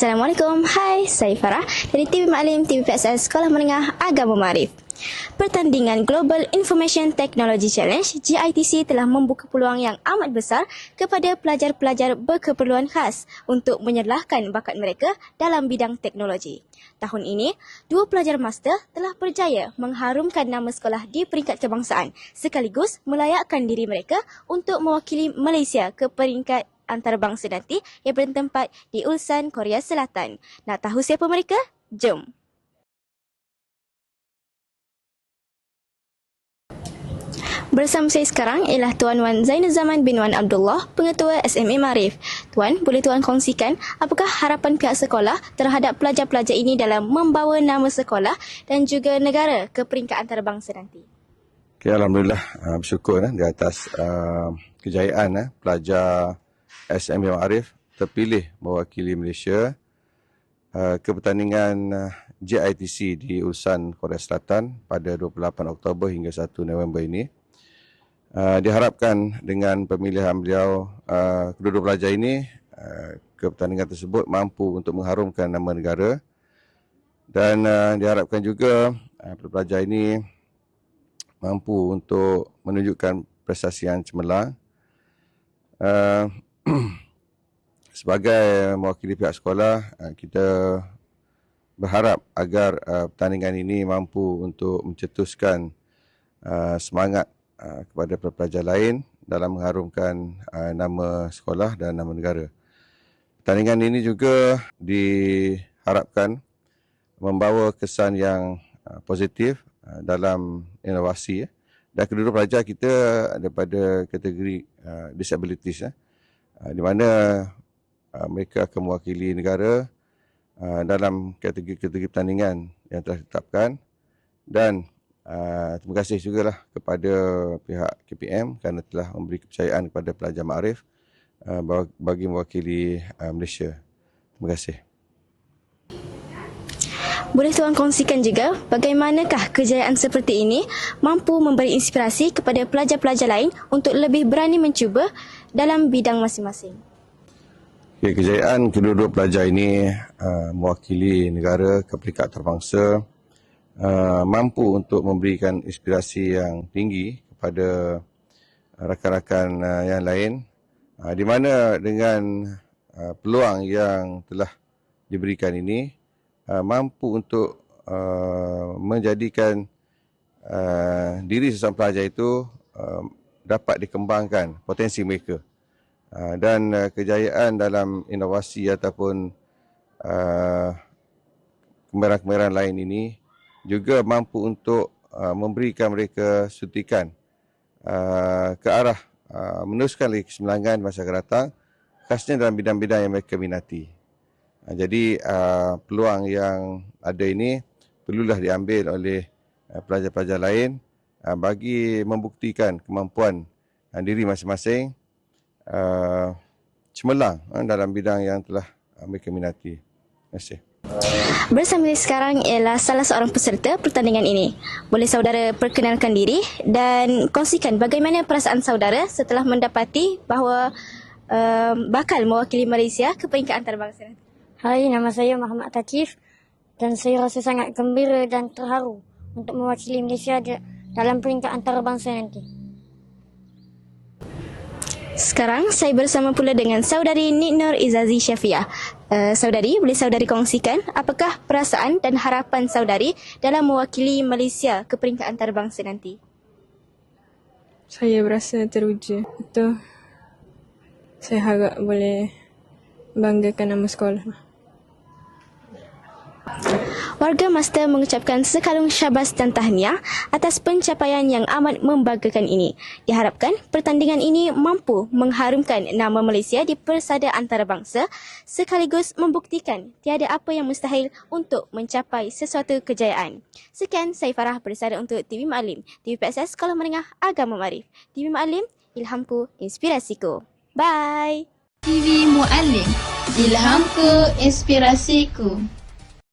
Assalamualaikum. Hai, saya Farah dari TV Maklim TV PSS Sekolah Menengah Agama Marif. Pertandingan Global Information Technology Challenge GITC telah membuka peluang yang amat besar kepada pelajar-pelajar berkeperluan khas untuk menyerlahkan bakat mereka dalam bidang teknologi. Tahun ini, dua pelajar master telah berjaya mengharumkan nama sekolah di peringkat kebangsaan sekaligus melayakkan diri mereka untuk mewakili Malaysia ke peringkat antarabangsa nanti yang bertempat di Ulsan, Korea Selatan. Nak tahu siapa mereka? Jom! Bersama saya sekarang ialah Tuan Wan Zainul Zaman bin Wan Abdullah, Pengetua SMA Marif. Tuan, boleh Tuan kongsikan apakah harapan pihak sekolah terhadap pelajar-pelajar ini dalam membawa nama sekolah dan juga negara ke peringkat antarabangsa nanti? Okay, Alhamdulillah uh, bersyukur uh, di atas uh, kejayaan uh, pelajar SMA Marif terpilih mewakili Malaysia uh, ke pertandingan uh, JITC di Ulsan, Korea Selatan pada 28 Oktober hingga 1 November ini. Uh, diharapkan dengan pemilihan beliau uh, kedua-dua pelajar ini uh, ke pertandingan tersebut mampu untuk mengharumkan nama negara dan uh, diharapkan juga uh, pelajar ini mampu untuk menunjukkan prestasi yang cemerlang uh, sebagai mewakili pihak sekolah uh, kita berharap agar uh, pertandingan ini mampu untuk mencetuskan uh, semangat kepada pelajar lain dalam mengharumkan nama sekolah dan nama negara. Pertandingan ini juga diharapkan membawa kesan yang positif dalam inovasi ya. dan kedua pelajar kita daripada kategori disabilities ya. Di mana uh, mereka akan mewakili negara uh, dalam kategori-kategori pertandingan yang telah ditetapkan dan Uh, terima kasih juga lah kepada pihak KPM kerana telah memberi kepercayaan kepada pelajar Ma'arif uh, bagi mewakili uh, Malaysia. Terima kasih. Boleh tuan kongsikan juga bagaimanakah kejayaan seperti ini mampu memberi inspirasi kepada pelajar-pelajar lain untuk lebih berani mencuba dalam bidang masing-masing? Okay, kejayaan kedua-dua pelajar ini uh, mewakili negara ke peringkat terbangsa Uh, mampu untuk memberikan inspirasi yang tinggi kepada rakan-rakan uh, yang lain. Uh, di mana dengan uh, peluang yang telah diberikan ini uh, mampu untuk uh, menjadikan uh, diri seseorang pelajar itu uh, dapat dikembangkan potensi mereka. uh, dan uh, kejayaan dalam inovasi ataupun uh, kemerahan-kemerahan lain ini juga mampu untuk memberikan mereka suntikan ke arah meneruskan lagi kesemelangan masa akan datang khasnya dalam bidang-bidang yang mereka minati. Jadi peluang yang ada ini perlulah diambil oleh pelajar-pelajar lain bagi membuktikan kemampuan diri masing-masing uh, cemerlang uh, dalam bidang yang telah uh, mereka minati. Terima kasih. Bersama sekarang ialah salah seorang peserta pertandingan ini. Boleh saudara perkenalkan diri dan kongsikan bagaimana perasaan saudara setelah mendapati bahawa um, bakal mewakili Malaysia ke peringkat antarabangsa. Hai, nama saya Muhammad Takif dan saya rasa sangat gembira dan terharu untuk mewakili Malaysia dalam peringkat antarabangsa nanti. Sekarang saya bersama pula dengan saudari Nik Nur Izazi Syafiah. Uh, saudari, boleh saudari kongsikan apakah perasaan dan harapan saudari dalam mewakili Malaysia ke peringkat antarabangsa nanti? Saya berasa teruja. Itu saya harap boleh banggakan nama sekolah. Warga Master mengucapkan sekalung syabas dan tahniah atas pencapaian yang amat membanggakan ini. Diharapkan pertandingan ini mampu mengharumkan nama Malaysia di persada antarabangsa sekaligus membuktikan tiada apa yang mustahil untuk mencapai sesuatu kejayaan. Sekian, saya Farah bersara untuk TV Maklim, TV PSS Sekolah Menengah Agama Marif. TV Maklim, ilhamku, inspirasiku. Bye! TV Muallim, ilhamku, inspirasiku.